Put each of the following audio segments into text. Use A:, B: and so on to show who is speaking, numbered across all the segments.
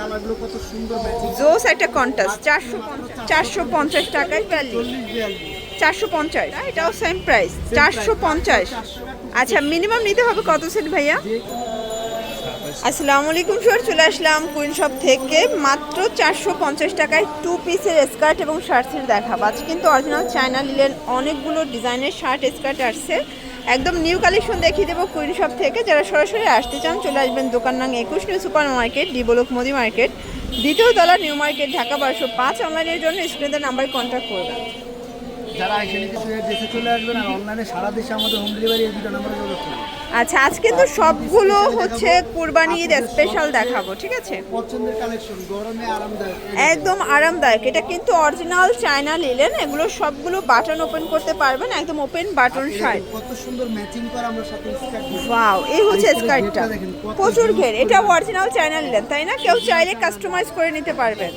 A: কালারগুলো কত সুন্দর
B: জোস একটা কন্টাস্ট চারশো চারশো পঞ্চাশ টাকায় চারশো পঞ্চাশ এটাও সেম প্রাইস চারশো পঞ্চাশ। আচ্ছা মিনিমাম নিতে হবে কত সেট ভাইয়া? আসসালামু আলাইকুম স্যার চলে আসলাম কুইন শপ থেকে। মাত্র চারশো পঞ্চাশ টাকায় টু পিসের স্কার্ট এবং শার্টসের দেখাবো। আজ কিন্তু অরিজিনাল চায়না লিলেন অনেকগুলো ডিজাইনের শার্ট স্কার্ট আসছে। একদম নিউ কালেকশন দেখিয়ে দেবো কুইন শপ থেকে। যারা সরাসরি আসতে চান, চলে আসবেন দোকান নাম একুশ new super market, D block Modi market. দ্বিতীয় তলা নিউ মার্কেট, ঢাকা বারোশো পাঁচ। অনলাইনের জন্য স্ক্রিনে নাম্বার কন্ট্যাক্ট করবেন।
A: যারা এসে দেশে চলে আসবেন আর অনলাইনে সারা দেশে আমাদের হোম ডেলিভারি এই দুটো নাম্বারে
B: আচ্ছা আজকে তো সবগুলো হচ্ছে কুরবানি ঈদ স্পেশাল দেখাবো ঠিক আছে?
A: পছন্দের কালেকশন গরমে আরামদায়ক।
B: একদম আরামদায়ক এটা কিন্তু অরিজিনাল চায়না লিলেন এগুলো সবগুলো বাটন ওপেন করতে পারবেন একদম ওপেন বাটন শার্ট
A: কত সুন্দর ম্যাচিং করা আমরা সাথে
B: ওয়াও এই হচ্ছে স্কার্টটা প্রচুর। ঘের এটা অরিজিনাল চায়না লিলেন তাই না? কেউ চাইলে কাস্টমাইজ করে নিতে পারবেন।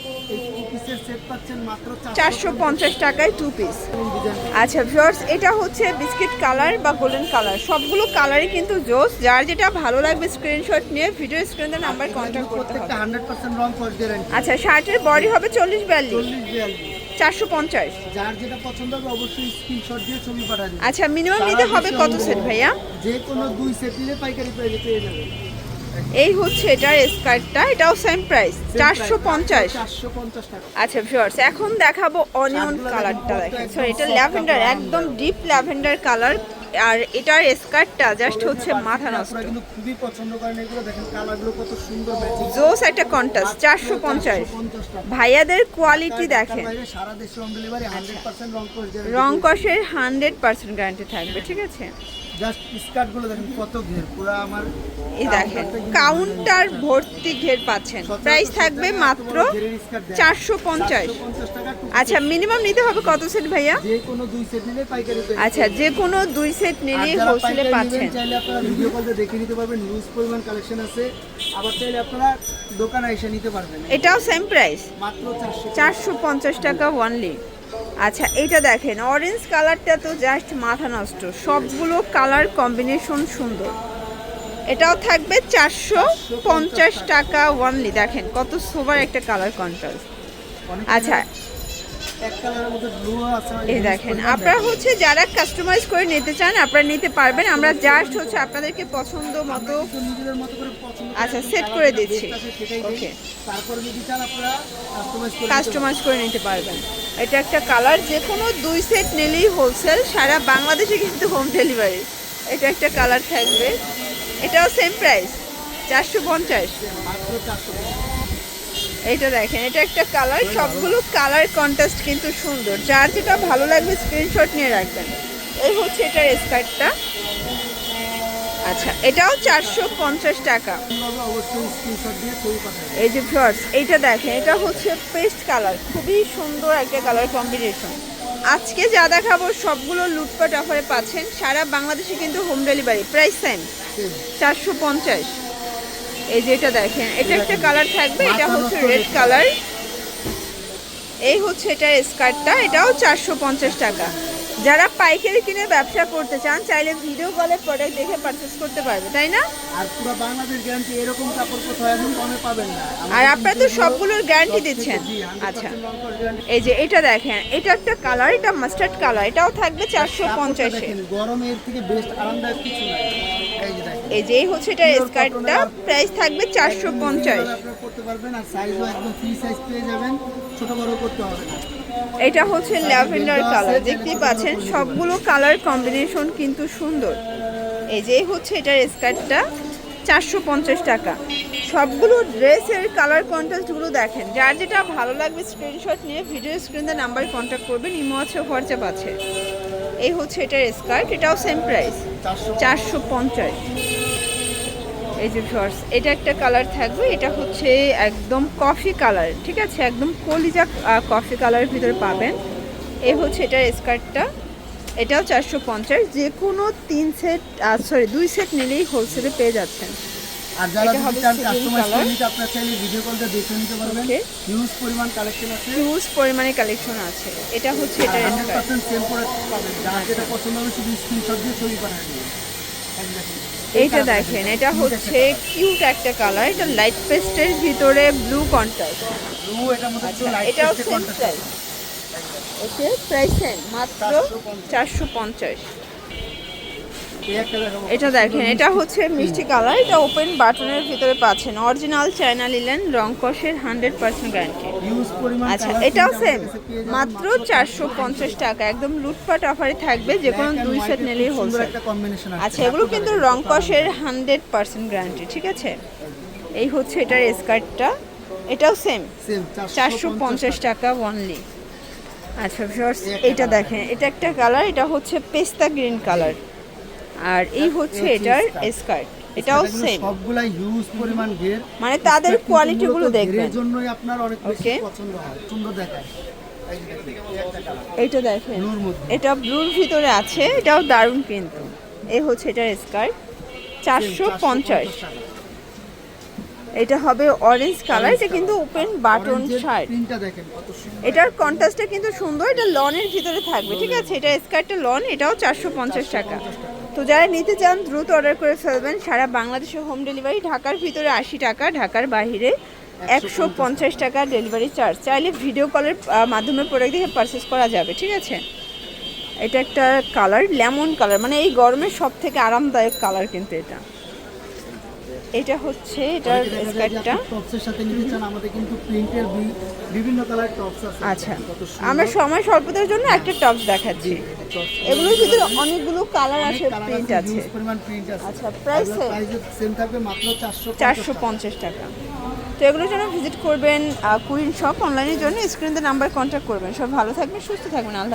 B: চারশো পঞ্চাশ টাকায় টু পিস আচ্ছা ভিউয়ার্স এটা হচ্ছে বিস্কিট কালার বা গোল্ডেন কালার সবগুলো কালারই কিন্তু জোস। যার যেটা ভালো লাগবে স্ক্রিনশট নিয়ে ভিডিও স্ক্রিনের নাম্বার কন্ট্যাক্ট করতে হবে। আচ্ছা শার্টের বডি হবে চল্লিশ বিয়াল্লিশ। চারশো পঞ্চাশ।
A: যার যেটা পছন্দ হবে অবশ্যই স্ক্রিনশট দিয়ে ছবি পাঠাবেন
B: আচ্ছা মিনিমাম নিতে হবে কত সেট ভাইয়া?
A: যে কোনো দুই সেট নিলে পাইকারি প্রাইসে পেয়ে যাবেন।
B: এই হচ্ছে এটার স্কার্টটা এটাও সেম প্রাইস চারশো পঞ্চাশ। আচ্ছা ভিউয়ার্স এখন দেখাবো অনিয়ন কালারটা
A: দেখেন,
B: সরি এটা ল্যাভেন্ডার একদম ডিপ ল্যাভেন্ডার কালার আর এটার স্কার্টটা জাস্ট হচ্ছে মাথা নষ্ট।
A: কিন্তু খুবই পছন্দ করেন এগুলো দেখেন কালারগুলো কত সুন্দর ম্যাচিং
B: জোস একটা কন্টাস্ট চারশো পঞ্চাশ।
A: পঞ্চাশ টাকা।
B: ভাইয়াদের কোয়ালিটি দেখেন।
A: সারা দেশে হোম ডেলিভারি হান্ড্রেড পার্সেন্ট রং করে
B: রং কষের হান্ড্রেড পার্সেন্ট গ্যারান্টি থাকবে ঠিক আছে?
A: জাস্ট স্কার্টগুলো দেখেন কত ঘের পুরো আমার
B: এই দেখেন কাউন্টার ভর্তি ঘের পাচ্ছেন। প্রাইস থাকবে মাত্র চারশো পঞ্চাশ। আচ্ছা মিনিমাম নিতে হবে কত সেট ভাইয়া?
A: যে কোনো দুই সেট নিলে পাইকারি
B: আচ্ছা যে কোনো দুই সেট হোলসেলে পাচ্ছেন।
A: চাইলে আপনারা ভিডিও দেখে নিতে পারবেন নিউজ পরিমাণ কালেকশন আছে। আবার চাইলে আপনারা দোকানে এসে নিতে পারবেন।
B: এটাও সেম প্রাইস
A: মাত্র চারশো।
B: চারশো পঞ্চাশ টাকা ওয়ানলি আচ্ছা এটা দেখেন অরেঞ্জ কালারটা তো জাস্ট মাথা নষ্ট। সবগুলো কালার কম্বিনেশন সুন্দর। এটাও থাকবে চারশো পঞ্চাশ টাকা ওয়ানলি দেখেন কত সোবার একটা কালার কন্ট্রাস্ট আচ্ছা। এই দেখেন আপনারা হচ্ছে যারা কাস্টমাইজ করে নিতে চান আপনারা নিতে পারবেন। আমরা জাস্ট হচ্ছে আপনাদেরকে পছন্দ মতো আচ্ছা,
A: কালারটা
B: করে দিচ্ছি।
A: করে
B: কাস্টমাইজ করে নিতে পারবেন। এটা একটা কালার যে কোনো দুই সেট নিলেই হোলসেল সারা বাংলাদেশে কিন্তু হোম ডেলিভারি এটা একটা কালার থাকবে। এটাও সেম প্রাইস চারশো পঞ্চাশ। এটা দেখেন, এটা একটা কালার, সবগুলো কালার কন্ট্রাস্ট কিন্তু সুন্দর। যার যেটা ভালো লাগবে স্ক্রিনশট নিয়ে রাখবেন। এই হচ্ছে এটার স্কার্টটা আচ্ছা এটাও চারশো পঞ্চাশ টাকা। এই যে ভিউয়ার্স, এইটা দেখেন, এটা হচ্ছে পেস্ট কালার, খুবই সুন্দর একটা কালার কম্বিনেশন। আজকে যা দেখাবো, সবগুলো লুটপাট অফারে পাচ্ছেন, সারা বাংলাদেশে কিন্তু হোম ডেলিভারি, প্রাইস সেম, চারশো পঞ্চাশ। এই যে এটা দেখেন, এটা একটা কালার থাকবে, এটা হচ্ছে রেড কালার। এই হচ্ছে এটার স্কার্টটা, এটাও চারশো পঞ্চাশ টাকা। যারা পাইকারি কিনে ব্যবসা করতে চান চাইলে ভিডিও কলে প্রোডাক্ট দেখে পারচেস করতে পারবে তাই না?
A: আর পুরো বাংলাদেশ গ্যারান্টি এরকম কাপড় কোথাও এখন কমে পাবেন না।
B: আর আপনারা তো সবগুলোর গ্যারান্টি দিচ্ছেন। আচ্ছা। এই যে এটা দেখেন এটা একটা কালার এটা মাস্টার্ড কালার এটাও থাকবে চারশো পঞ্চাশে
A: গরমে এর থেকে বেস্ট আরামদায়ক কিছু এই যে
B: হচ্ছে এটা স্কার্টটা প্রাইস থাকবে চারশো পঞ্চাশ।
A: আপনারা করতে পারবেন আর সাইজও একদম ফ্রি সাইজ পেয়ে যাবেন ছোট বড় করতে হবে না।
B: এটা হচ্ছে ল্যাভেন্ডার কালার, দেখতেই পাচ্ছেন, সবগুলো কালার কম্বিনেশন কিন্তু সুন্দর। এই যে হচ্ছে এটার স্কার্টটা, চারশো পঞ্চাশ টাকা। সবগুলো ড্রেসের কালার কন্ট্রাস্টগুলো দেখেন, যার যেটা ভালো লাগবে স্ক্রিনশট নিয়ে ভিডিও স্ক্রিনে নাম্বার কন্ট্যাক্ট করবেন, ইমো আছে, হোয়াটসঅ্যাপ আছে। এই হচ্ছে এটার স্কার্ট, এটাও সেম প্রাইস
A: চারশো
B: চারশো পঞ্চাশ। এই যে এটা একটা কালার থাকবে এটা হচ্ছে একদম কফি কালার ঠিক আছে? একদম কলিজা কফি কালারের ভিতরে পাবেন। এই হচ্ছে এটার স্কার্টটা এটাও চারশো পঞ্চাশ যে কোনো তিন সেট সরি দুই সেট নিলেই হোলসেলে পেয়ে যাচ্ছেন।
A: আর যারা
B: এটা হবে
A: যদি চান কাস্টমাইজ করে নিতে আপনারা চাইলে ভিডিও কলটা দেখে নিতে পারবেন। হিউজ পরিমাণ কালেকশন আছে।
B: হিউজ পরিমাণে কালেকশন আছে। এটা হচ্ছে
A: সেম প্রোডাক্ট পাবেন। যেটা পছন্দ হবে শুধু স্ক্রিনশট দিয়ে ছবি পাঠিয়ে দিবেন। এই দেখেন।
B: এইটা দেখেন এটা হচ্ছে কিউট একটা কালার এটা লাইট পেস্টের ভিতরে ব্লু কন্ট্রাস্ট আচ্ছা
A: লাইট
B: এটাও same price okay price same মাত্র চারশো পঞ্চাশ। এটা দেখেন এটা হচ্ছে মিষ্টি কালার এটা ওপেন বাটনের ভিতরে পাচ্ছেন। অরিজিনাল চায়না লিলেন রং কষের হান্ড্রেড পার্সেন্ট গ্যারান্টি আচ্ছা এটাও সেম মাত্র চারশো পঞ্চাশ টাকা। একদম লুটপাট অফারে থাকবে যে কোনো দুই সেট নিলেই হোলসেল আচ্ছা এগুলো কিন্তু রং কষের হান্ড্রেড পার্সেন্ট গ্যারান্টি ঠিক আছে? এই হচ্ছে এটার স্কার্টটা এটাও সেম চারশো পঞ্চাশ টাকা অনলি আচ্ছা এইটা দেখেন এটা একটা কালার এটা হচ্ছে পেস্তা গ্রিন কালার আর এই হচ্ছে এটার স্কার্ট এটাও সেম
A: সবগুলাই হিউজ পরিমাণ ঘের
B: মানে তাদের কোয়ালিটি গুলো দেখবেন।
A: ঘেরের জন্যই আপনার অনেক বেশি পছন্দ হয়। সুন্দর দেখায় দেখুন,
B: এইটা দেখেন। এটা ব্লুর ভিতরে আছে এটাও দারুণ কিন্তু। এই হচ্ছে এটার স্কার্ট চারশো পঞ্চাশ। এটা হবে অরেঞ্জ কালার এটা কিন্তু ওপেন বাটন শার্ট
A: printটা দেখেন কত সুন্দর।
B: এটার কন্ট্রাস্টটা কিন্তু সুন্দর এটা লনের ভিতরে থাকবে ঠিক আছে? এটা স্কার্টটা লন এটাও চারশো পঞ্চাশ টাকা। তো যারা নিতে চান, দ্রুত অর্ডার করে ফেলবেন। সারা বাংলাদেশে হোম ডেলিভারি ঢাকার ভিতরে আশি টাকা, ঢাকার বাহিরে একশো পঞ্চাশ টাকা ডেলিভারি চার্জ চাইলে ভিডিও কলের মাধ্যমে প্রোডাক্ট দেখে পারচেস করা যাবে, ঠিক আছে? এটা একটা কালার লেমন কালার মানে এই গরমের সব থেকে আরামদায়ক কালার কিন্তু এটা। এটা হচ্ছে এটার স্কার্টটা
A: টপসের সাথে নিতে চান আমাদের কিন্তু প্রিন্টের বিভিন্ন কালার টপস আছে।
B: আচ্ছা আমরা সময় স্বল্পতার জন্য একটা টপস দেখাচ্ছি। এগুলোর ভিতরে অনেকগুলো কালার আছে প্রিন্ট আছে
A: পরিমাণ প্রিন্ট আছে।
B: আচ্ছা?
A: প্রাইস সেম থাকবে মাত্র 400
B: চারশো পঞ্চাশ টাকা। তো এগুলোর জন্য ভিজিট করবেন কুইন শপ অনলাইনের জন্য। স্ক্রিনতে নাম্বার কন্ট্যাক্ট করবেন। সব ভালো থাকবেন সুস্থ থাকবেন। আল্লাহ